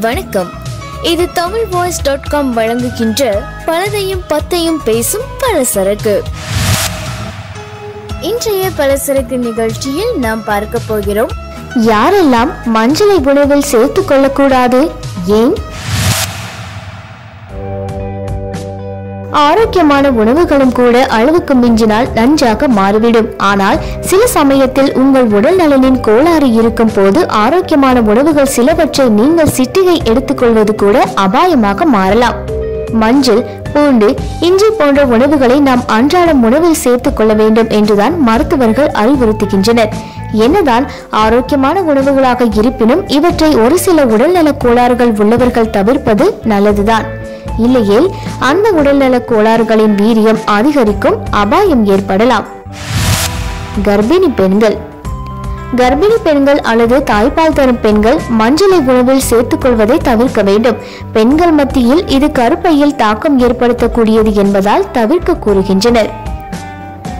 வணக்கம். இது Tamil voice dot com வழங்குகின்ற பலதையும் பத்தையும் பேசும் பலசரக்கு. இன்றைய பலசரக்கு நிகழ்ச்சியில் நாம் பார்க்க போகிறோம் யாரெல்லாம் மஞ்சளை உணவில் சேர்த்துக் கொள்ளக்கூடாது ஏன் ஆரோக்கியமான உணவுகளும் கூட அளவுக்கு மிஞ்சினால் நன்றாக மாறிவிடும். ஆனால் சில சமயத்தில் உங்கள் உடல் நலனின் கோளாறு இருக்கும் போது ஆரோக்கியமான உணவுகள் சிலவற்றை நீங்கள் சிட்டிகை எடுத்துக்கொள்வது கூட அபாயமாக மாறலாம். மஞ்சள் பூண்டு இஞ்சி போன்ற உணவுகளை நாம் அன்றாடம் உணவில் சேர்த்துக் கொள்ள வேண்டும் என்றுதான் மருத்துவர்கள் அறிவுறுத்துகின்றனர். என்னதான் ஆரோக்கியமான உணவுகளாக இருப்பினும் இவற்றை ஒரு சில உடல்நல கோளாறுகள் உள்ளவர்கள் தவிர்ப்பது நல்லதுதான். இல்லையேல் அந்த உடல்நலக் கோளாறுகளின் வீரியம் அதிகரிக்கும் அபாயம் ஏற்படலாம். கர்ப்பிணி பெண்கள். கர்ப்பிணி பெண்கள் அல்லது தாய்ப்பால் தரும் பெண்கள் மஞ்சளை உணவில் சேர்த்துக் கொள்வதை தவிர்க்க வேண்டும். பெண்கள் மத்தியில் இது கருப்பையில் தாக்கம் ஏற்படுத்தக்கூடியது என்பதால் தவிர்க்க கூறுகின்றனர்.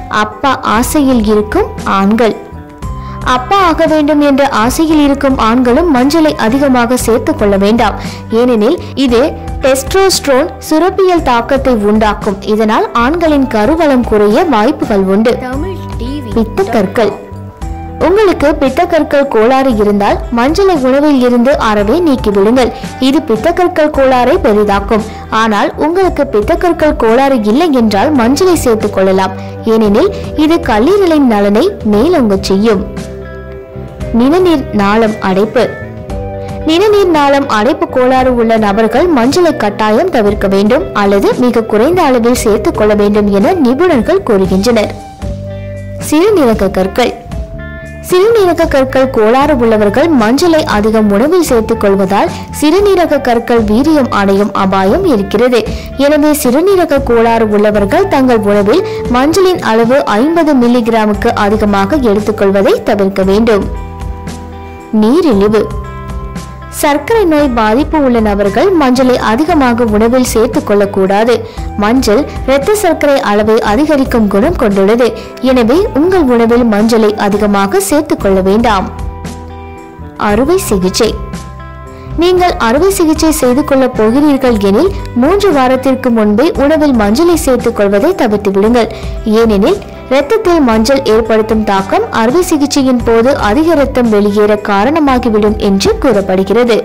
அப்பா ஆசையில் இருக்கும் ஆண்கள். அப்பா ஆக வேண்டும் என்ற ஆசையில் இருக்கும் ஆண்களும் மஞ்சளை அதிகமாக சேர்த்துக் கொள்ள வேண்டாம். ஏனெனில் இது டெஸ்ட்ரோஸ்ட்ரோன் சுரப்பியல் தாக்கத்தை உண்டாக்கும். இதனால் ஆண்களின் கருவளம் குறைய வாய்ப்புகள் உண்டு. பித்தக்கற்கள் உங்களுக்கு பித்தக்கற்கள் கோளாறு இருந்தால் மஞ்சளை உணவில் இருந்து அறவே நீக்கிவிடுங்கள். இது பித்தக்கற்கள் கோளாறை பெரிதாக்கும். ஆனால் உங்களுக்கு பித்தக்கற்கள் கோளாறு இல்லை என்றால் மஞ்சளை சேர்த்துக் கொள்ளலாம். ஏனெனில் இது கல்லீரலின் நலனை மேலோங்கச் செய்யும். நிணநீர் நாளம் அடைப்பு. நிணநீர் நாளம் அடைப்பு கோளாறு உள்ள நபர்கள் மஞ்சளை கட்டாயம் தவிர்க்க வேண்டும் அல்லது மிக குறைந்த அளவில் சேர்த்துக் கொள்ள வேண்டும் என நிபுணர்கள் கூறுகின்றனர். சிறுநீரக கற்கள். சிறுநீரக கற்கள் கோளாறு உள்ளவர்கள் மஞ்சளை அதிகம் உணவில் சேர்த்துக் கொள்வதால் சிறுநீரக கற்கள் வீரியம் அடையும் அபாயம் இருக்கிறது. எனவே சிறுநீரக கோளாறு உள்ளவர்கள் தங்கள் உணவில் மஞ்சளின் அளவு ஐம்பது மில்லிகிராமுக்கு அதிகமாக எடுத்துக்கொள்வதை தவிர்க்க வேண்டும். நீரிழிவு. சர்க்கரை நோய் பாதிப்பு உள்ள நபர்கள் மஞ்சளை அதிகமாக உணவில் சேர்த்துக் கொள்ளக்கூடாது. மஞ்சள் இரத்த சர்க்கரை அளவை அதிகரிக்கும் குணம் கொண்டுள்ளது. எனவே உங்கள் உணவில் மஞ்சளை அதிகமாக சேர்த்துக் கொள்ள வேண்டாம். அறுவை சிகிச்சை. நீங்கள் அறுவை சிகிச்சை செய்து கொள்ளப் போகிறீர்கள் எனில் மூன்று வாரத்திற்கு முன்பே உணவில் மஞ்சளை சேர்த்துக் கொள்வதை தவிர்த்து விடுங்கள். ஏனெனில் இரத்தத்தில் மஞ்சள் ஏற்படுத்தும் தாக்கம் அறுவை சிகிச்சையின் போது அதிக ரத்தம் வெளியேற காரணமாகிவிடும் என்று கூறப்படுகிறது.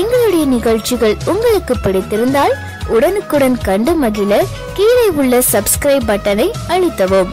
எங்களுடைய நிகழ்ச்சிகள் உங்களுக்கு பிடித்திருந்தால் உடனுக்குடன் கண்டு மகிழ கீழே உள்ள சப்ஸ்கிரைப் பட்டனை அழுத்தவும்.